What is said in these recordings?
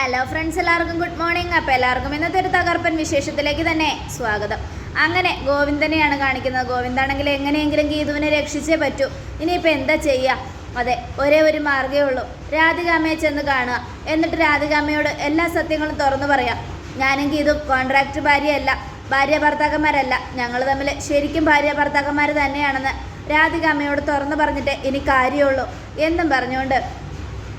Hello friends എല്ലാവർക്കും good morning അപ്പോൾ എല്ലാവർക്കും ഇന്നത്തെ ഒരു തകർപ്പൻ വിശേഷത്തിലേക്ക് തന്നെ സ്വാഗതം. അങ്ങനെ ഗോവിന്ദനെയാണ് കാണിക്കുന്നത്. ഗോവിന്ദാണെങ്കിൽ എങ്ങനെയെങ്കിലും ഗീതുവിനെ രക്ഷിച്ചേ പറ്റൂ. ഇനിയിപ്പോൾ എന്താ ചെയ്യുക അതെ ഒരേ ഒരു മാർഗമേ ഉള്ളൂ. രാധികാമ്മയെ ചെന്ന് കാണുക. എന്നിട്ട് രാധികാമ്മയോട് എല്ലാ സത്യങ്ങളും തുറന്നു പറയാം. ഞാനും ഗീതു കോൺട്രാക്ട് ഭാര്യയല്ല ഭാര്യ ഭർത്താക്കന്മാരല്ല. ഞങ്ങൾ തമ്മിൽ ശരിക്കും ഭാര്യ ഭർത്താക്കന്മാർ തന്നെയാണെന്ന് രാധികാമ്മയോട് തുറന്നു പറഞ്ഞിട്ട് ഇനി കാര്യമുള്ളൂ. എന്നും പറഞ്ഞുകൊണ്ട്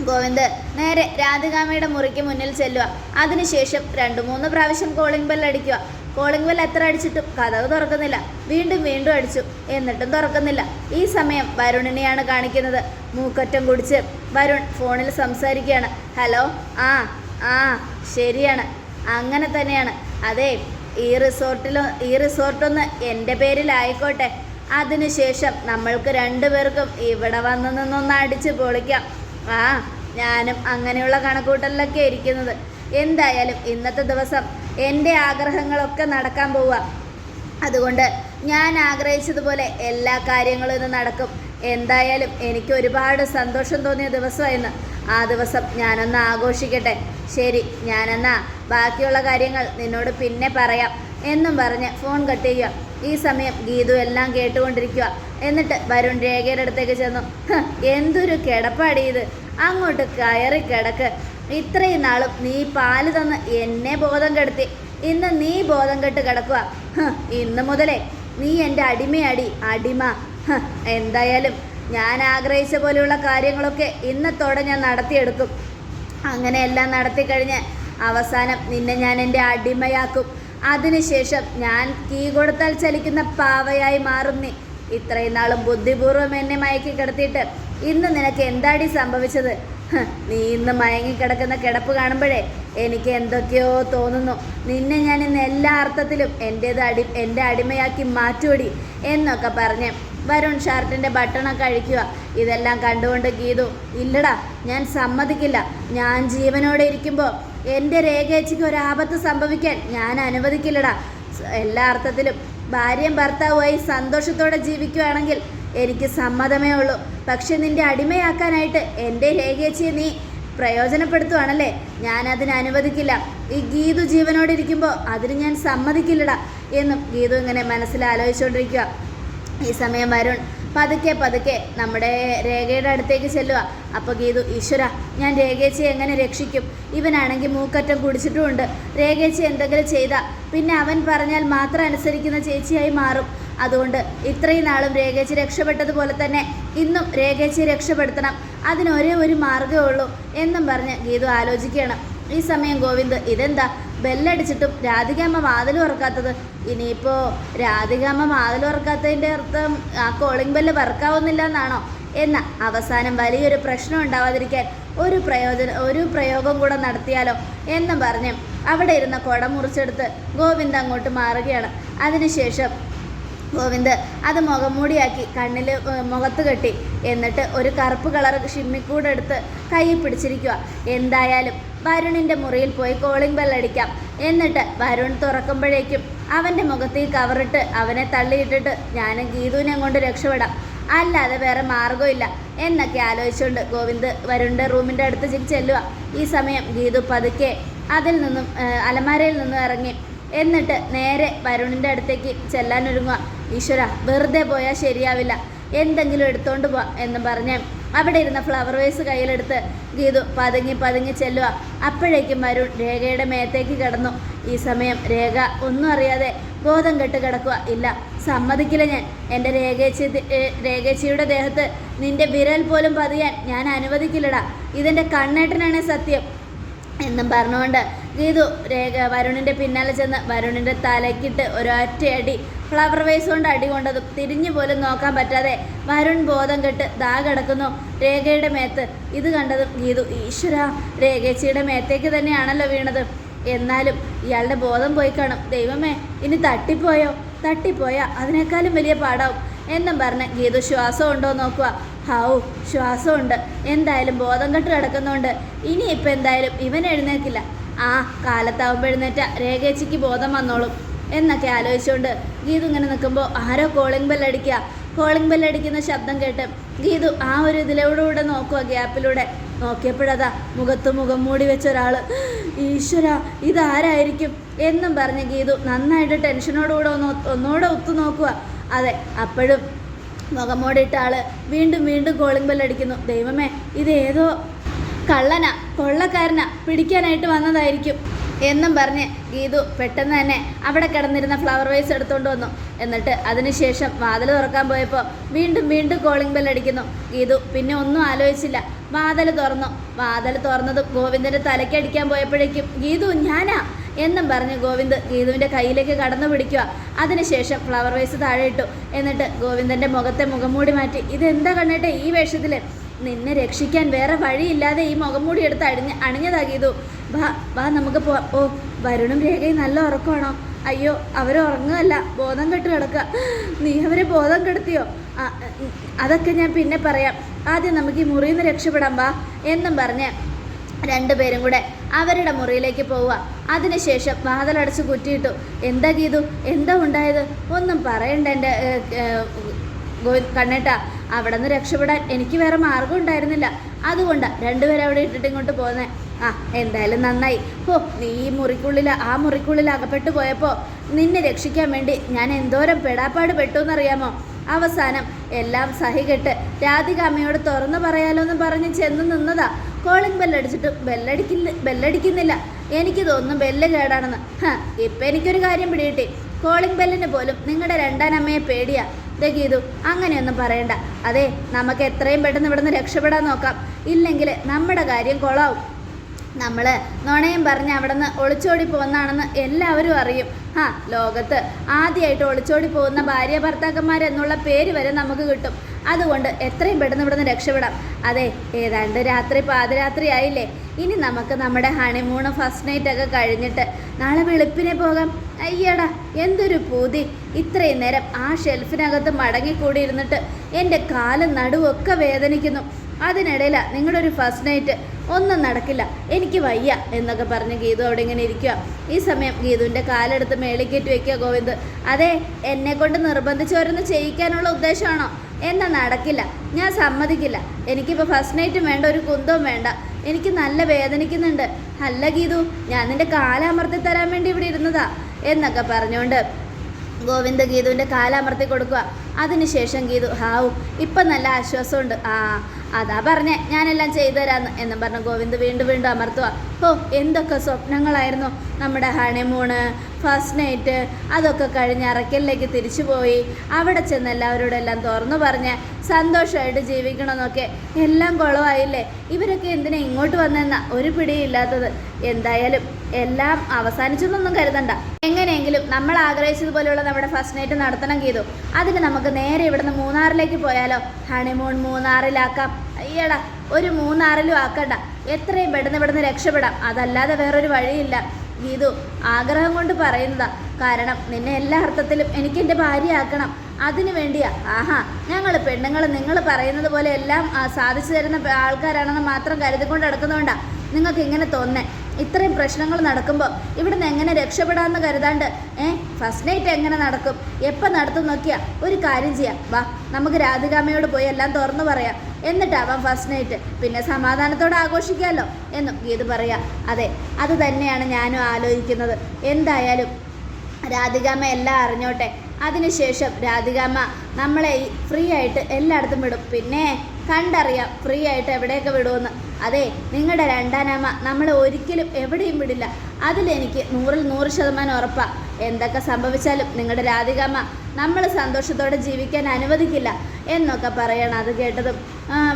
ഗോവിന്ദ് നേരെ രാധികാമയുടെ മുറിക്ക് മുന്നിൽ ചെല്ലുക. അതിനുശേഷം രണ്ടു മൂന്ന് പ്രാവശ്യം കോളിംഗ് ബെൽ അടിക്കുക. കോളിംഗ് ബെൽ എത്ര അടിച്ചിട്ടും കഥവ് തുറക്കുന്നില്ല. വീണ്ടും വീണ്ടും അടിച്ചു. എന്നിട്ടും തുറക്കുന്നില്ല. ഈ സമയം വരുണിനെയാണ് കാണിക്കുന്നത്. മൂക്കറ്റം കുടിച്ച് വരുൺ ഫോണിൽ സംസാരിക്കുകയാണ്. ഹലോ ആ ആ ശരിയാണ്. അങ്ങനെ തന്നെയാണ്. അതെ ഈ റിസോർട്ടിലോ ഈ റിസോർട്ടൊന്ന് എന്റെ പേരിലായിക്കോട്ടെ. അതിനുശേഷം നമ്മൾക്ക് രണ്ടുപേർക്കും ഇവിടെ വന്ന് നിന്നൊന്ന് അടിച്ച് പൊളിക്കാം. ആ ഞാനും അങ്ങനെയുള്ള കണക്കൂട്ടലിലൊക്കെ ഇരിക്കുന്നത്. എന്തായാലും ഇന്നത്തെ ദിവസം എന്റെ ആഗ്രഹങ്ങളൊക്കെ നടക്കാൻ പോവുക. അതുകൊണ്ട് ഞാൻ ആഗ്രഹിച്ചതുപോലെ എല്ലാ കാര്യങ്ങളും ഇന്ന് നടക്കും. എന്തായാലും എനിക്ക് ഒരുപാട് സന്തോഷം തോന്നിയ ദിവസമായിരുന്നു. ആ ദിവസം ഞാനൊന്ന് ആഘോഷിക്കട്ടെ. ശരി ഞാനെന്നാ ബാക്കിയുള്ള കാര്യങ്ങൾ നിന്നോട് പിന്നെ പറയാം. എന്നും പറഞ്ഞ് ഫോൺ കട്ട് ചെയ്യുക. ഈ സമയം ഗീതു എല്ലാം കേട്ടുകൊണ്ടിരിക്കുക എന്നിട്ട് വരുൺ രേഖയുടെ അടുത്തേക്ക് ചെന്നു. എന്തൊരു കിടപ്പാടി ഇത്. അങ്ങോട്ട് കയറി കിടക്ക്. ഇത്രയും നാളും നീ പാൽ തന്ന് എന്നെ ബോധം കെടുത്തി. ഇന്ന് നീ ബോധം കെട്ട് കിടക്കുക ഇന്ന് മുതലേ നീ എന്റെ അടിമയടി അടിമ. എന്തായാലും ഞാൻ ആഗ്രഹിച്ച പോലെയുള്ള കാര്യങ്ങളൊക്കെ ഇന്നത്തോടെ ഞാൻ നടത്തിയെടുക്കും. അങ്ങനെയെല്ലാം നടത്തിക്കഴിഞ്ഞ് അവസാനം നിന്നെ ഞാൻ എന്റെ അടിമയാക്കും. അതിനുശേഷം ഞാൻ കീ കൊടുത്താൽ ചലിക്കുന്ന പാവയായി മാറും നീ ഇത്രയും നാളും ബുദ്ധിപൂർവം എന്നെ മയക്കി കിടത്തിയിട്ട് ഇന്ന് നിനക്ക് എന്താടി സംഭവിച്ചത്? നീ ഇന്ന് മയങ്ങിക്കിടക്കുന്ന കിടപ്പ് കാണുമ്പോഴേ എനിക്ക് എന്തൊക്കെയോ തോന്നുന്നു. നിന്നെ ഞാൻ ഇന്ന് എല്ലാ അർത്ഥത്തിലും എന്റേത് അടി എന്റെ അടിമയാക്കി മാറ്റോടി എന്നൊക്കെ പറഞ്ഞ് വരുൺ ഷർട്ടിന്റെ ബട്ടണൊക്കെ അഴിക്കുക. ഇതെല്ലാം കണ്ടുകൊണ്ട് ഗീതു ഇല്ലടാ ഞാൻ സമ്മതിക്കില്ല. ഞാൻ ജീവനോടെ ഇരിക്കുമ്പോൾ എന്റെ രേഖേച്ചിക്ക് ഒരു ആപത്ത് സംഭവിക്കാൻ ഞാൻ അനുവദിക്കില്ലടാ. എല്ലാ അർത്ഥത്തിലും. ഭാര്യയും ഭർത്താവുമായി സന്തോഷത്തോടെ ജീവിക്കുകയാണെങ്കിൽ എനിക്ക് സമ്മതമേ ഉള്ളൂ. പക്ഷെ നിന്റെ അടിമയാക്കാനായിട്ട് എന്റെ രേഖേച്ചിയെ നീ പ്രയോജനപ്പെടുത്തുവാണല്ലേ? ഞാൻ അതിന് അനുവദിക്കില്ല. ഈ ഗീതു ജീവനോടെ ഇരിക്കുമ്പോൾ അതിന് ഞാൻ സമ്മതിക്കില്ലടാ. എന്നും ഗീതു ഇങ്ങനെ മനസ്സിൽ ആലോചിച്ചുകൊണ്ടിരിക്കുക ഈ സമയം വരുൺ പതുക്കെ പതുക്കെ നമ്മുടെ രേഖയുടെ അടുത്തേക്ക് ചെല്ലുക. അപ്പോൾ ഗീതു ഈശ്വര ഞാൻ രേഖേച്ചയെ എങ്ങനെ രക്ഷിക്കും? ഇവനാണെങ്കിൽ മൂക്കറ്റം കുടിച്ചിട്ടുമുണ്ട്. രേഖേച്ചി എന്തെങ്കിലും ചെയ്താൽ പിന്നെ അവൻ പറഞ്ഞാൽ മാത്രം അനുസരിക്കുന്ന ചേച്ചിയായി മാറും. അതുകൊണ്ട് ഇത്രയും നാളും രേഖേച്ചി രക്ഷപ്പെട്ടതുപോലെ തന്നെ ഇന്നും രേഖേച്ചി രക്ഷപ്പെടുത്തണം. അതിനൊരേ ഒരേ മാർഗമേ ഉള്ളൂ എന്നും പറഞ്ഞ് ഗീതു ആലോചിക്കണം ഈ സമയം ഗോവിന്ദ് ഇതെന്താ? ബെല്ലടിച്ചിട്ടും രാധികാമ്മ വാതിൽ തുറക്കാത്തത്. ഇനിയിപ്പോൾ രാധികാമ്മ വാതിൽ തുറക്കാത്തതിന്റെ അർത്ഥം ആ കോളിംഗ് ബെല്ല് വർക്കാവുന്നില്ല എന്നാണോ എന്ന അവസാനം വലിയൊരു പ്രശ്നം ഉണ്ടാവാതിരിക്കാൻ ഒരു പ്രയോജന ഒരു പ്രയോഗം കൂടെ നടത്തിയാലോ എന്നും പറഞ്ഞ് അവിടെ ഇരുന്ന കുട മുറിച്ചെടുത്ത് ഗോവിന്ദ് അങ്ങോട്ട് മാറുകയാണ്. അതിനുശേഷം ഗോവിന്ദ് അത് മുഖംമൂടിയാക്കി കണ്ണിൽ ഏഹ്, മുഖത്ത് കെട്ടി. എന്നിട്ട് ഒരു കറുപ്പ് കളർ ഷിമ്മിക്കൂടെ എടുത്ത് കയ്യിൽ പിടിച്ചിരിക്കുക എന്തായാലും വരുണിന്റെ മുറിയിൽ പോയി കോളിംഗ് ബെൽ അടിക്കാം. എന്നിട്ട് വരുൺ തുറക്കുമ്പോഴേക്കും അവന്റെ മുഖത്ത് ഈ കവറിട്ട് അവനെ തള്ളിയിട്ടിട്ട് ഞാനും ഗീതുവിനെ കൊണ്ട് രക്ഷപ്പെടാം. അല്ലാതെ വേറെ മാർഗമില്ല എന്നൊക്കെ ആലോചിച്ചുകൊണ്ട് ഗോവിന്ദ് വരുണിന്റെ റൂമിന്റെ അടുത്ത് ചെല്ലുക ഈ സമയം ഗീതു പതുക്കെ അതിൽ നിന്നും അലമാരയിൽ നിന്നും ഇറങ്ങി. എന്നിട്ട് നേരെ വരുണിന്റെ അടുത്തേക്ക് ചെല്ലാനൊരുങ്ങുക ഈശ്വര വെറുതെ പോയാൽ ശരിയാവില്ല. എന്തെങ്കിലും എടുത്തോണ്ട് പോവാം എന്ന് പറഞ്ഞ് അവിടെ ഇരുന്ന ഫ്ലവർ വേസ് കയ്യിലെടുത്ത് ഗീതു പതുങ്ങി പതുങ്ങി ചെല്ലുക. അപ്പോഴേക്കും വരുൺ രേഖയുടെ മേത്തേക്ക് കിടന്നു. ഈ സമയം രേഖ ഒന്നും അറിയാതെ ബോധം കെട്ട് കിടക്കുക. ഇല്ല സമ്മതിക്കില്ല ഞാൻ. എന്റെ രേഖേച്ചി രേഖേച്ചിയുടെ ദേഹത്ത് നിന്റെ വിരൽ പോലും പതിയാൻ ഞാൻ അനുവദിക്കില്ലടാ. ഇതെന്റെ കണ്ണേട്ടനാണ് സത്യം എന്നും പറഞ്ഞുകൊണ്ട് ഗീതു രേഖ വരുണിന്റെ പിന്നാലെ ചെന്ന് വരുണിന്റെ തലക്കിട്ട് ഒരൊറ്റയടി ഫ്ലവർ വൈസ് കൊണ്ട് അടി കൊണ്ടതും തിരിഞ്ഞു പോലും നോക്കാൻ പറ്റാതെ വരുൺ ബോധം കെട്ട് ദാ കിടക്കുന്നു രേഖയുടെ മേത്ത്. ഇത് കണ്ടതും ഗീതു ഈശ്വര രേഖേച്ചിയുടെ മേത്തേക്ക് തന്നെയാണല്ലോ വീണത്. എന്നാലും ഇയാളുടെ ബോധം പോയി കാണും. ദൈവമേ ഇനി തട്ടിപ്പോയോ? തട്ടിപ്പോയാ അതിനേക്കാളും വലിയ പാടാവും. എന്നും പറഞ്ഞ് ഗീതു ശ്വാസം ഉണ്ടോ നോക്കുക ഹാവു ശ്വാസമുണ്ട്. എന്തായാലും ബോധം കെട്ട് കിടക്കുന്നുണ്ട്. ഇനിയിപ്പോൾ എന്തായാലും ഇവൻ എഴുന്നേക്കില്ല ആ കാലത്താവുമ്പോൾ എഴുന്നേറ്റ. രേഖേച്ചിക്ക് ബോധം വന്നോളും. എന്നൊക്കെ ആലോചിച്ചുകൊണ്ട് ഗീതു ഇങ്ങനെ നിൽക്കുമ്പോൾ ആരോ കോളിംഗ് ബെൽ അടിക്കുക. കോളിംഗ് ബെൽ അടിക്കുന്ന ശബ്ദം കേട്ട് ഗീതു ആ ഒരു ഇതിലൂടെ നോക്കുക ഗ്യാപ്പിലൂടെ. നോക്കിയപ്പോഴതാ മുഖത്ത് മുഖം മൂടി വെച്ച ഒരാൾ ഈശ്വര ഇതാരായിരിക്കും? എന്നും പറഞ്ഞ് ഗീതു നന്നായിട്ട് ടെൻഷനോടുകൂടെ ഒന്ന് ഒന്നുകൂടെ ഒത്തു നോക്കുക. അതെ അപ്പോഴും മുഖം മൂടിയിട്ട ആൾ വീണ്ടും വീണ്ടും കോളിംഗ് ബെല്ലടിക്കുന്നു ദൈവമേ ഇതേതോ കള്ളനാ കൊള്ളക്കാരനാ പിടിക്കാനായിട്ട് വന്നതായിരിക്കും. എന്നും പറഞ്ഞ് ഗീതു പെട്ടെന്ന് തന്നെ അവിടെ കിടന്നിരുന്ന ഫ്ലവർ വൈസ് എടുത്തുകൊണ്ട് വന്നു. എന്നിട്ട് അതിനുശേഷം വാതിൽ തുറക്കാൻ പോയപ്പോൾ വീണ്ടും വീണ്ടും കോളിംഗ് ബെൽ അടിക്കുന്നു. ഗീതു പിന്നെ ഒന്നും ആലോചിച്ചില്ല. വാതിൽ തുറന്നു. വാതിൽ തുറന്നത് ഗോവിന്ദന്റെ തലയ്ക്കടിക്കാൻ പോയപ്പോഴേക്കും ഗീതു ഞാനാ എന്നും പറഞ്ഞ് ഗോവിന്ദ് ഗീതുവിന്റെ കയ്യിലേക്ക് കടന്നു പിടിക്കുക. അതിനുശേഷം ഫ്ലവർ വൈസ് താഴെ ഇട്ടു. എന്നിട്ട് ഗോവിന്ദന്റെ മുഖത്തെ മുഖംമൂടി മാറ്റി. ഇതെന്താ കണ്ടിട്ട് ഈ വേഷത്തിൽ നിന്നെ രക്ഷിക്കാൻ വേറെ വഴിയില്ലാതെ ഈ മുഖംമൂടി എടുത്ത് അടിഞ്ഞ് അണിഞ്ഞതാ ഗീതു. വാ വാ നമുക്ക് പോ ഓ വരുണും രേഖയും നല്ല ഉറക്കമാണോ? അയ്യോ അവർ ഉറങ്ങുകയല്ല ബോധം കെട്ട് കിടക്കുക. നീ അവരെ ബോധം കെടുത്തിയോ? അതൊക്കെ ഞാൻ പിന്നെ പറയാം. ആദ്യം നമുക്ക് ഈ മുറിയിൽ നിന്ന് രക്ഷപ്പെടാം വാ. എന്നും പറഞ്ഞ് രണ്ടുപേരും കൂടെ അവരുടെ മുറിയിലേക്ക് പോവുക. അതിനുശേഷം വാതിലടച്ച് കുറ്റിയിട്ടു. എന്താ ഗീതു? എന്താ ഉണ്ടായത്? ഒന്നും പറയണ്ട എന്റെ കണ്ണേട്ട അവിടെ നിന്ന് രക്ഷപ്പെടാൻ എനിക്ക് വേറെ മാർഗം ഉണ്ടായിരുന്നില്ല. അതുകൊണ്ടാണ് രണ്ടുപേരും അവിടെ ഇട്ടിട്ട് ഇങ്ങോട്ട് പോകുന്നത് ആ എന്തായാലും നന്നായി. ഓ നീ ഈ മുറിക്കുള്ളിൽ ആ മുറിക്കുള്ളിൽ അകപ്പെട്ടു പോയപ്പോൾ നിന്നെ രക്ഷിക്കാൻ വേണ്ടി ഞാൻ എന്തോരം പെടാപ്പാട് പെട്ടു എന്നറിയാമോ അവസാനം എല്ലാം സഹികെട്ട് രാധിക അമ്മയോട് തുറന്നു പറയാലോ എന്ന് പറഞ്ഞ് ചെന്ന് നിന്നതാ. കോളിംഗ് ബെല്ലടിച്ചിട്ട് ബെല്ലടിക്കില്ല ബെല്ലടിക്കുന്നില്ല എനിക്ക് തോന്നുന്നു ബെല്ല് കേടാണെന്ന്. ഇപ്പം എനിക്കൊരു കാര്യം പിടികിട്ടി. കോളിംഗ് ബെല്ലിന് പോലും നിങ്ങളുടെ രണ്ടാനമ്മയെ പേടിയാ. ദേ ഗീതു അങ്ങനെയൊന്നും പറയണ്ട. അതെ നമുക്ക് എത്രയും പെട്ടെന്ന് ഇവിടുന്ന് രക്ഷപ്പെടാൻ നോക്കാം. ഇല്ലെങ്കിൽ നമ്മുടെ കാര്യം കൊളാവും. നമ്മൾ നുണയും പറഞ്ഞ് അവിടെ നിന്ന് ഒളിച്ചോടി പോകുന്നതാണെന്ന് എല്ലാവരും അറിയും. ആ ലോകത്ത് ആദ്യമായിട്ട് ഒളിച്ചോടി പോകുന്ന ഭാര്യ ഭർത്താക്കന്മാർ എന്നുള്ള പേര് വരെ നമുക്ക് കിട്ടും. അതുകൊണ്ട് എത്രയും പെട്ടെന്ന് ഇവിടുന്ന് രക്ഷപ്പെടാം. അതെ ഏതാണ്ട് രാത്രി പാതിരാത്രി ആയില്ലേ ഇനി നമുക്ക് നമ്മുടെ ഹണിമൂണ് ഫസ്റ്റ് നൈറ്റ് ഒക്കെ കഴിഞ്ഞിട്ട് നാളെ വെളുപ്പിനെ പോകാം. അയ്യടാ എന്തൊരു പൂതി. ഇത്രയും നേരം ആ ഷെൽഫിനകത്ത് മടങ്ങിക്കൂടിയിരുന്നിട്ട് എന്റെ കാലും നടുവൊക്കെ വേദനിക്കുന്നു. അതിനിടയിലാണ് നിങ്ങളുടെ ഒരു ഫസ്റ്റ് നൈറ്റ് ഒന്നും നടക്കില്ല. എനിക്ക് വയ്യ എന്നൊക്കെ പറഞ്ഞ് ഗീതു അവിടെ ഇങ്ങനെ ഇരിക്കുക ഈ സമയം ഗീതുവിന്റെ കാലെടുത്ത് മേളിക്കേറ്റ് വെക്കുക ഗോവിന്ദ്. അതെ എന്നെ കൊണ്ട് നിർബന്ധിച്ച് ഓരോന്ന് ചെയ്യിക്കാനുള്ള ഉദ്ദേശമാണോ? എന്നാ നടക്കില്ല. ഞാൻ സമ്മതിക്കില്ല. എനിക്കിപ്പോൾ ഫസ്റ്റ് നൈറ്റും വേണ്ട ഒരു കുന്തവും വേണ്ട. എനിക്ക് നല്ല വേദനിക്കുന്നുണ്ട്. അല്ല ഗീതു ഞാൻ നിന്റെ കാലമർത്തി തരാൻ വേണ്ടി ഇവിടെ ഇരുന്നതാ എന്നൊക്കെ പറഞ്ഞുകൊണ്ട് ഗോവിന്ദ ഗീതുവിന്റെ കാലമർത്തി കൊടുക്കുക. അതിനുശേഷം ഗീതു ഹാവും ഇപ്പം നല്ല ആശ്വാസമുണ്ട്. ആ അതാ പറഞ്ഞേ ഞാനെല്ലാം ചെയ്തുതരാന്ന് എന്നും പറഞ്ഞ് ഗോവിന്ദ് വീണ്ടും വീണ്ടും അമർത്തുക. ഓ എന്തൊക്കെ സ്വപ്നങ്ങളായിരുന്നു നമ്മുടെ ഹണിമൂണ് ഫസ്റ്റ് നൈറ്റ് അതൊക്കെ കഴിഞ്ഞ് അറക്കലിലേക്ക് തിരിച്ചു പോയി. അവിടെ ചെന്ന് എല്ലാവരോടും എല്ലാം തുറന്നു പറഞ്ഞ് സന്തോഷമായിട്ട് ജീവിക്കണമെന്നൊക്കെ. എല്ലാം കുളമായില്ലേ ഇവരൊക്കെ എന്തിനാ ഇങ്ങോട്ട് വന്നെന്ന? ഒരു പിടിയില്ലാത്തത് എന്തായാലും എല്ലാം അവസാനിച്ചെന്നൊന്നും കരുതണ്ട. എങ്ങനെയെങ്കിലും നമ്മൾ ആഗ്രഹിച്ചതുപോലെയുള്ള നമ്മുടെ ഫസ്റ്റ് നൈറ്റ് നടത്തണം ചെയ്തു. അതിന് നമുക്ക് നേരെ ഇവിടുന്ന് മൂന്നാറിലേക്ക് പോയാലോ? ഹണിമൂൺ മൂന്നാറിലാക്കാം. അയ്യടാ ഒരു മൂന്നാറിലും ആക്കണ്ട. എത്രയും പെട്ടെന്ന് ഇവിടുന്ന് രക്ഷപ്പെടാം. അതല്ലാതെ വേറൊരു വഴിയില്ല. ഗീതു ആഗ്രഹം കൊണ്ട് പറയുന്നതാ. കാരണം നിന്നെ എല്ലാ അർത്ഥത്തിലും എനിക്ക് എന്റെ ഭാര്യയാക്കണം അതിനു വേണ്ടിയാ. ആഹാ ഞങ്ങൾ പെണ്ണുങ്ങൾ നിങ്ങൾ പറയുന്നത് പോലെ എല്ലാം സാധിച്ചു തരുന്ന ആൾക്കാരാണെന്ന് മാത്രം കരുതിക്കൊണ്ട് നടക്കുന്നതുകൊണ്ടാണ് നിങ്ങൾക്ക് ഇങ്ങനെ തോന്നേ. ഇത്രയും പ്രശ്നങ്ങൾ നടക്കുമ്പോൾ ഇവിടുന്ന് എങ്ങനെ രക്ഷപ്പെടാമെന്ന് കരുതാണ്ട് ഏ? ഫസ്റ്റ് നൈറ്റ് എങ്ങനെ നടക്കും? എപ്പോൾ നടത്തും നോക്കിയാൽ ഒരു കാര്യം ചെയ്യാം. വാ നമുക്ക് രാധികാമയോട് പോയി എല്ലാം തുറന്നു പറയാം. എന്നിട്ടാവാം ഫസ്റ്റ് നൈറ്റ് പിന്നെ സമാധാനത്തോടെ ആഘോഷിക്കാമല്ലോ എന്നും ഗീത് പറയാം. അതെ അത് തന്നെയാണ് ഞാനും ആലോചിക്കുന്നത്. എന്തായാലും രാധികാമ്മ എല്ലാം അറിഞ്ഞോട്ടെ. അതിനുശേഷം രാധികാമ്മ നമ്മളെ ഫ്രീ ആയിട്ട് എല്ലായിടത്തും വിടും. പിന്നെ കണ്ടറിയാം ഫ്രീ ആയിട്ട് എവിടെയൊക്കെ വിടുമെന്ന് അതെ നിങ്ങളുടെ രണ്ടാനമ്മ നമ്മളെ ഒരിക്കലും എവിടെയും വിടില്ല. അതിലെനിക്ക് നൂറിൽ നൂറ് ശതമാനം ഉറപ്പാണ് എന്തൊക്കെ സംഭവിച്ചാലും നിങ്ങളുടെ രാധികമ്മ നമ്മൾ സന്തോഷത്തോടെ ജീവിക്കാൻ അനുവദിക്കില്ല എന്നൊക്കെ പറയണം അത് കേട്ടതും.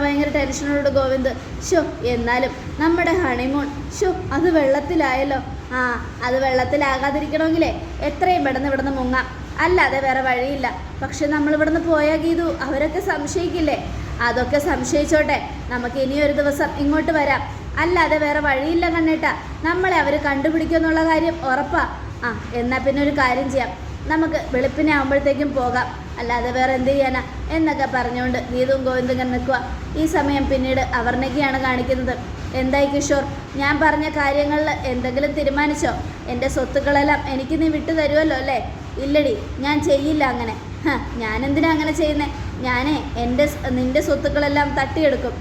ഭയങ്കര ടെൻഷനോട് ഗോവിന്ദ്. ഷോ എന്നാലും നമ്മുടെ ഹണിമൂൺ ഷോ അത് വെള്ളത്തിലായല്ലോ. ആ അത് വെള്ളത്തിലാകാതിരിക്കണമെങ്കിലേ എത്രയും പെട്ടെന്ന് ഇവിടുന്ന് മുങ്ങാം. അല്ലാതെ വേറെ വഴിയില്ല. പക്ഷെ നമ്മൾ ഇവിടുന്ന് പോയാൽ ഗീതു അവരൊക്കെ സംശയിക്കില്ലേ? അതൊക്കെ സംശയിച്ചോട്ടെ. നമുക്ക് ഇനിയൊരു ദിവസം ഇങ്ങോട്ട് വരാം. അല്ലാതെ വേറെ വഴിയില്ല കണ്ണേട്ട. നമ്മളെ അവർ കണ്ടുപിടിക്കുമെന്നുള്ള കാര്യം ഉറപ്പാ. ആ എന്നാൽ പിന്നെ ഒരു കാര്യം ചെയ്യാം. നമുക്ക് വെളുപ്പിനെ ആകുമ്പോഴത്തേക്കും പോകാം. അല്ലാതെ വേറെ എന്ത് ചെയ്യാനാ? എന്നൊക്കെ പറഞ്ഞുകൊണ്ട് ഗീതവും ഗോവിന്ദും നിൽക്കുക ഈ സമയം പിന്നീട് അവർണയ്ക്കാണ് കാണിക്കുന്നത്. എന്തായി കിഷോർ? ഞാൻ പറഞ്ഞ കാര്യങ്ങളിൽ എന്തെങ്കിലും തീരുമാനിച്ചോ? എന്റെ സ്വത്തുക്കളെല്ലാം എനിക്ക് നീ വിട്ടു തരുമല്ലോ അല്ലേ? ഇല്ലടി ഞാൻ ചെയ്യില്ല അങ്ങനെ. ഞാൻ എന്തിനാ അങ്ങനെ ചെയ്യുന്നേ? ഞാനേ എന്റെ നിന്റെ സ്വത്തുക്കളെല്ലാം തട്ടിയെടുക്കും.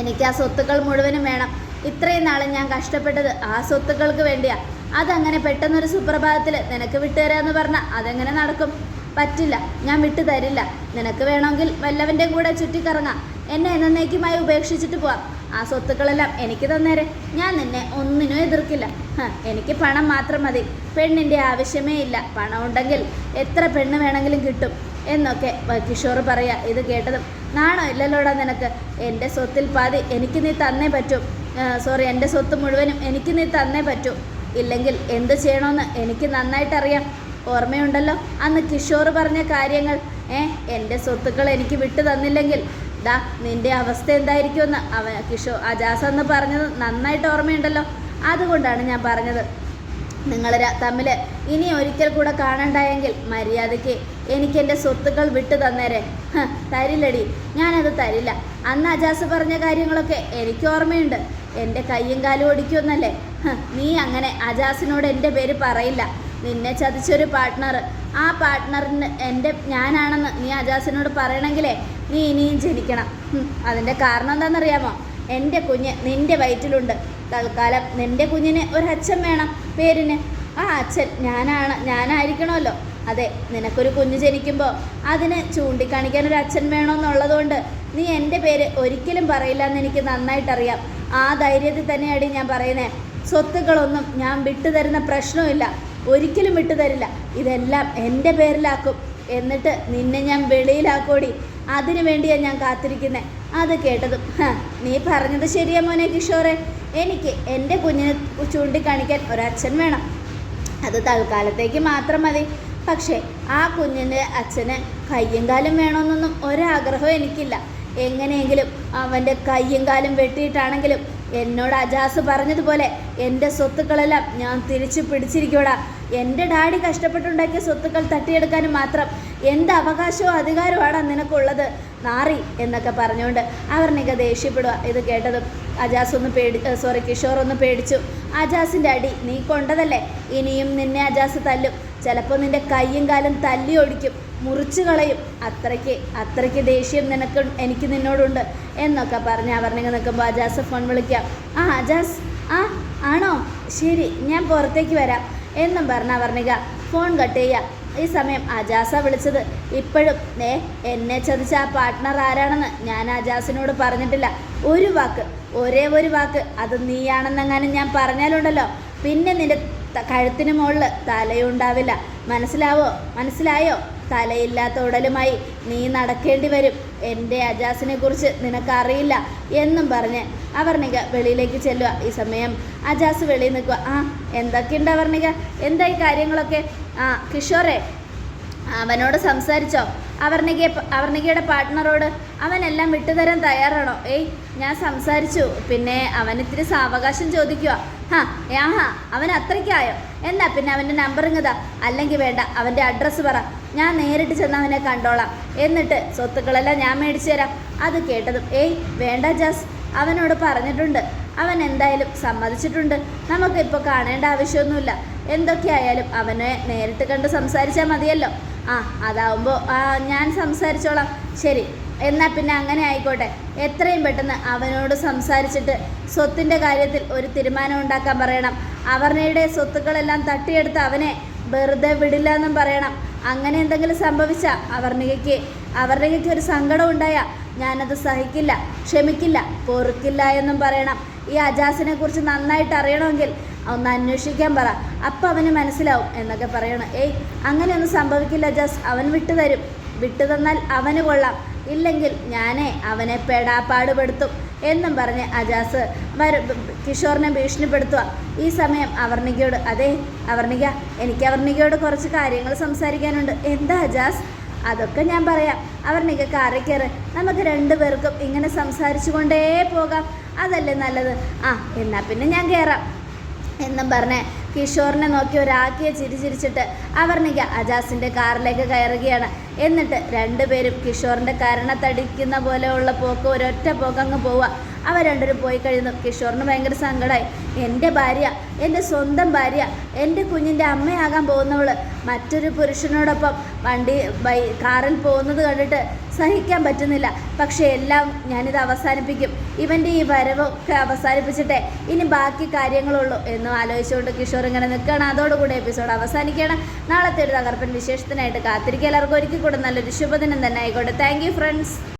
എനിക്ക് ആ സ്വത്തുക്കൾ മുഴുവനും വേണം. ഇത്രയും നാൾ ഞാൻ കഷ്ടപ്പെട്ടത് ആ സ്വത്തുക്കൾക്ക് വേണ്ടിയാ. അതങ്ങനെ പെട്ടെന്നൊരു സുപ്രഭാതത്തിൽ നിനക്ക് വിട്ടുതരാമെന്ന് പറഞ്ഞാൽ അതെങ്ങനെ നടക്കും? പറ്റില്ല ഞാൻ വിട്ടു തരില്ല. നിനക്ക് വേണമെങ്കിൽ വല്ലവന്റെ കൂടെ ചുറ്റിക്കറങ്ങാം. എന്നെ എന്നേക്കുമായി ഉപേക്ഷിച്ചിട്ട് പോവാം. ആ സ്വത്തുക്കളെല്ലാം എനിക്ക് തന്നേരെ. ഞാൻ നിന്നെ ഒന്നിനും എതിർക്കില്ല. എനിക്ക് പണം മാത്രം മതി. പെണ്ണിന്റെ ആവശ്യമേ ഇല്ല. പണം ഉണ്ടെങ്കിൽ എത്ര പെണ്ണ് വേണമെങ്കിലും കിട്ടും. എന്നൊക്കെ കിഷോർ പറയാ. ഇത് കേട്ടതും നാണോ? ഇല്ലല്ലോടാ നിനക്ക്. എന്റെ സ്വത്തിൽ പാതി എനിക്ക് നീ തന്നേ പറ്റൂ. സോറി എന്റെ സ്വത്ത് മുഴുവനും എനിക്ക് നീ തന്നേ പറ്റൂ. ഇല്ലെങ്കിൽ എന്ത് ചെയ്യണമെന്ന് എനിക്ക് നന്നായിട്ടറിയാം. ഓർമ്മയുണ്ടല്ലോ? അന്ന് കിഷോർ പറഞ്ഞ കാര്യങ്ങൾ. ഏ എന്റെ സ്വത്തുക്കൾ എനിക്ക് വിട്ടു തന്നില്ലെങ്കിൽ. ദാ നിന്റെ അവസ്ഥ എന്തായിരിക്കുമെന്ന് അവൻ കിഷോ അജാസ് എന്ന് പറഞ്ഞത് നന്നായിട്ട് ഓർമ്മയുണ്ടല്ലോ. അതുകൊണ്ടാണ് ഞാൻ പറഞ്ഞത്. നിങ്ങൾ തമ്മിൽ ഇനി ഒരിക്കൽ കൂടെ കാണണ്ടായെങ്കിൽ മര്യാദയ്ക്ക് എനിക്ക് എന്റെ സ്വത്തുക്കൾ വിട്ടു തന്നേരെ. തരില്ലടി. ഞാനത് തരില്ല. അന്ന് അജാസ് പറഞ്ഞ കാര്യങ്ങളൊക്കെ എനിക്ക് ഓർമ്മയുണ്ട്. എന്റെ കയ്യും കാലും ഒടിക്കുമെന്നല്ലേ? നീ അങ്ങനെ അജാസിനോട് എന്റെ പേര് പറയില്ല. നിന്നെ ചതിച്ചൊരു പാർട്ട്ണർ ആ പാർട്ട്ണറിന് എന്റെ ഞാനാണെന്ന് നീ അജാസിനോട് പറയണമെങ്കിലേ നീ ഇനിയും ജനിക്കണം. അതിന്റെ കാരണം എന്താണെന്നറിയാമോ? എന്റെ കുഞ്ഞ് നിന്റെ വയറ്റിലുണ്ട്. തൽക്കാലം നിന്റെ കുഞ്ഞിന് ഒരച്ഛൻ വേണം. പേരിന്. ആ അച്ഛൻ ഞാനാണ് ഞാനായിരിക്കണമല്ലോ. അതെ നിനക്കൊരു കുഞ്ഞ് ജനിക്കുമ്പോൾ അതിന് ചൂണ്ടിക്കാണിക്കാൻ ഒരു അച്ഛൻ വേണമെന്നുള്ളതുകൊണ്ട് നീ എന്റെ പേര് ഒരിക്കലും പറയില്ല എന്ന് എനിക്ക് നന്നായിട്ടറിയാം. ആ ധൈര്യത്തിൽ തന്നെയാണ് ഞാൻ പറയുന്നത് സ്വത്തുക്കളൊന്നും ഞാൻ വിട്ടുതരുന്ന പ്രശ്നമില്ല ഒരിക്കലും വിട്ടുതരില്ല. ഇതെല്ലാം എന്റെ പേരിലാക്കും. എന്നിട്ട് നിന്നെ ഞാൻ വെളിയിലാക്കോടി. അതിനു വേണ്ടിയാണ് ഞാൻ കാത്തിരിക്കുന്നത് അത് കേട്ടതും. നീ പറഞ്ഞത് ശരിയാ മോനെ കിഷോറെ. എനിക്ക് എന്റെ കുഞ്ഞിനെ ചൂണ്ടിക്കാണിക്കാൻ ഒരച്ഛൻ വേണം. അത് തൽക്കാലത്തേക്ക് മാത്രം മതി. പക്ഷേ ആ കുഞ്ഞിന്റെ അച്ഛന് കയ്യും കാലും വേണമെന്നൊന്നും ഒരാഗ്രഹവും എനിക്കില്ല. എങ്ങനെയെങ്കിലും അവന്റെ കയ്യും കാലും വെട്ടിയിട്ടാണെങ്കിലും എന്നോട് അജാസ് പറഞ്ഞതുപോലെ എന്റെ സ്വത്തുക്കളെല്ലാം ഞാൻ തിരിച്ചു പിടിച്ചിരിക്കൂടാ എന്റെ ഡാഡി കഷ്ടപ്പെട്ടുണ്ടാക്കിയ സ്വത്തുക്കൾ തട്ടിയെടുക്കാനും മാത്രം എന്ത് അവകാശവും അധികാരമാണ് നിനക്കുള്ളത്? നാറി എന്നൊക്കെ പറഞ്ഞുകൊണ്ട് അവർണിക ദേഷ്യപ്പെടുക ഇത് കേട്ടതും അജാസ് ഒന്ന് പേടി സോറി കിഷോർ ഒന്ന് പേടിച്ചു. അജാസിന്റെ അടി നീ കൊണ്ടതല്ലേ? ഇനിയും നിന്നെ അജാസ് തല്ലും. ചിലപ്പോൾ നിന്റെ കയ്യും കാലും തല്ലി ഒടിക്കും മുറിച്ചു കളയും. അത്രയ്ക്ക് അത്രയ്ക്ക് ദേഷ്യം നിനക്ക് എനിക്ക് നിന്നോടുണ്ട് എന്നൊക്കെ പറഞ്ഞ് അവർണിക നിൽക്കുമ്പോൾ അജാസ് ഫോൺ വിളിക്കാം. ആ അജാസ് ആ ആണോ? ശരി ഞാൻ പുറത്തേക്ക് വരാം എന്നും പറഞ്ഞ അവർണിക ഫോൺ കട്ട് ചെയ്യുക ഈ സമയം അജാസ വിളിച്ചത്. ഇപ്പോഴും ഏ എന്നെ ചതിച്ച ആ പാർട്ട്ണർ ആരാണെന്ന് ഞാൻ അജാസിനോട് പറഞ്ഞിട്ടില്ല. ഒരു വാക്ക് ഒരേ ഒരു വാക്ക് അത് നീയാണെന്നെങ്ങാനും ഞാൻ പറഞ്ഞാലുണ്ടല്ലോ. പിന്നെ നിന്റെ കഴുത്തിന് മുകളിൽ തലയുണ്ടാവില്ല മനസ്സിലാവോ? മനസ്സിലായോ? തലയില്ലാത്ത ഉടലുമായി നീ നടക്കേണ്ടി വരും. എന്റെ അജാസിനെ കുറിച്ച് നിനക്കറിയില്ല എന്നും പറഞ്ഞ് അവർണിക വെളിയിലേക്ക് ചെല്ലുക. ഈ സമയം അജാസ് വെളിയിൽ നിൽക്കുക. ആ എന്തൊക്കെയുണ്ട് അവർണിക? എന്തായി കാര്യങ്ങളൊക്കെ? ആ കിഷോറെ അവനോട് സംസാരിച്ചോ? അവർണിക അവർണികയുടെ പാർട്ട്ണറോട് അവനെല്ലാം വിട്ടുതരാൻ തയ്യാറാണോ? ഏയ് ഞാൻ സംസാരിച്ചു. പിന്നെ അവൻ ഇത്തിരി സാവകാശം ചോദിക്കുക. ഹാ ആഹാ അവൻ അത്രയ്ക്കായോ? എന്നാ പിന്നെ അവന്റെ നമ്പർ ഇങ്ങതാ അല്ലെങ്കിൽ വേണ്ട അവന്റെ അഡ്രസ്സ് പറ. ഞാൻ നേരിട്ട് ചെന്ന് അവനെ കണ്ടോളാം. എന്നിട്ട് സ്വത്തുക്കളെല്ലാം ഞാൻ മേടിച്ചു തരാം. അത് കേട്ടതും ഏയ് വേണ്ട ജാസ്. അവനോട് പറഞ്ഞിട്ടുണ്ട്. അവൻ എന്തായാലും സമ്മതിച്ചിട്ടുണ്ട്. നമുക്കിപ്പോൾ കാണേണ്ട ആവശ്യമൊന്നുമില്ല. എന്തൊക്കെയായാലും അവനെ നേരിട്ട് കണ്ട് സംസാരിച്ചാൽ മതിയല്ലോ. ആ അതാവുമ്പോൾ ഞാൻ സംസാരിച്ചോളാം. ശരി. എന്നാൽ പിന്നെ അങ്ങനെ ആയിക്കോട്ടെ. എത്രയും പെട്ടെന്ന് അവനോട് സംസാരിച്ചിട്ട് സ്വത്തിന്റെ കാര്യത്തിൽ ഒരു തീരുമാനം ഉണ്ടാക്കാൻ പറയണം. അവർണയുടെ സ്വത്തുക്കളെല്ലാം തട്ടിയെടുത്ത് അവനെ വെറുതെ വിടില്ല എന്നും പറയണം. അങ്ങനെ എന്തെങ്കിലും സംഭവിച്ചാൽ അവർണികയ്ക്ക് അവർണികയ്ക്ക് ഒരു സങ്കടം ഉണ്ടായാൽ ഞാനത് സഹിക്കില്ല ക്ഷമിക്കില്ല പൊറുക്കില്ല എന്നും പറയണം. ഈ അജാസിനെ കുറിച്ച് നന്നായിട്ട് അറിയണമെങ്കിൽ ഒന്ന് അന്വേഷിക്കാൻ പറ. അപ്പം അവന് മനസ്സിലാവും എന്നൊക്കെ പറയണം. ഏയ് അങ്ങനെയൊന്നും സംഭവിക്കില്ല അജാസ്. അവൻ വിട്ടുതരും. വിട്ടു തന്നാൽ അവന് കൊള്ളാം. ഇല്ലെങ്കിൽ ഞാനേ അവനെ പെടാപ്പാടുപെടുത്തും എന്നും പറഞ്ഞ് അജാസ് കിഷോറിനെ ഭീഷണിപ്പെടുത്തുക ഈ സമയം അവർണികയോട് അതെ അവർണിക എനിക്ക് അവർണികയോട് കുറച്ച് കാര്യങ്ങൾ സംസാരിക്കാനുണ്ട്. എന്താ അജാസ് അതൊക്കെ ഞാൻ പറയാം. അവർണിക കാറി കയറി. നമുക്ക് രണ്ടുപേർക്കും ഇങ്ങനെ സംസാരിച്ചു കൊണ്ടേ പോകാം. അതല്ലേ നല്ലത്? ആ എന്നാൽ പിന്നെ ഞാൻ കയറാം എന്നും പറഞ്ഞ് കിഷോറിനെ നോക്കി ഒരാക്കിയ ചിരി ചിരിച്ചിട്ട് അവർണിക അജാസിന്റെ കാറിലേക്ക് കയറുകയാണ്. എന്നിട്ട് രണ്ടുപേരും കിഷോറിന്റെ കരണത്തടിക്കുന്ന പോലെയുള്ള പോക്ക് ഒരൊറ്റ പോക്കങ്ങ് പോവുക. അവർ രണ്ടുപേരും പോയി കഴിയുന്നു കിഷോറിന് ഭയങ്കര സങ്കടമായി എന്റെ ഭാര്യ എന്റെ സ്വന്തം ഭാര്യ എന്റെ കുഞ്ഞിന്റെ അമ്മയാകാൻ പോകുന്നവൾ മറ്റൊരു പുരുഷനോടൊപ്പം വണ്ടി ബൈ കാറിൽ പോകുന്നത് കണ്ടിട്ട് സഹിക്കാൻ പറ്റുന്നില്ല. പക്ഷേ എല്ലാം ഞാനിത് അവസാനിപ്പിക്കും. ഇവന്റെ ഈ വരവൊക്കെ അവസാനിപ്പിച്ചിട്ടേ ഇനി ബാക്കി കാര്യങ്ങളുള്ളൂ. എന്നും ആലോചിച്ചുകൊണ്ട് കിഷോർ ഇങ്ങനെ നിൽക്കുകയാണ്. അതോടുകൂടി എപ്പിസോഡ് അവസാനിക്കുകയാണ്. നാളത്തെ ഒരു തകർപ്പൻ വിശേഷത്തിനായിട്ട് കാത്തിരിക്കുക. എല്ലാവർക്കും ഒരിക്കൽ കൂടെ നല്ലൊരു ശുഭദിനം തന്നെ ആയിക്കോട്ടെ. Thank friends.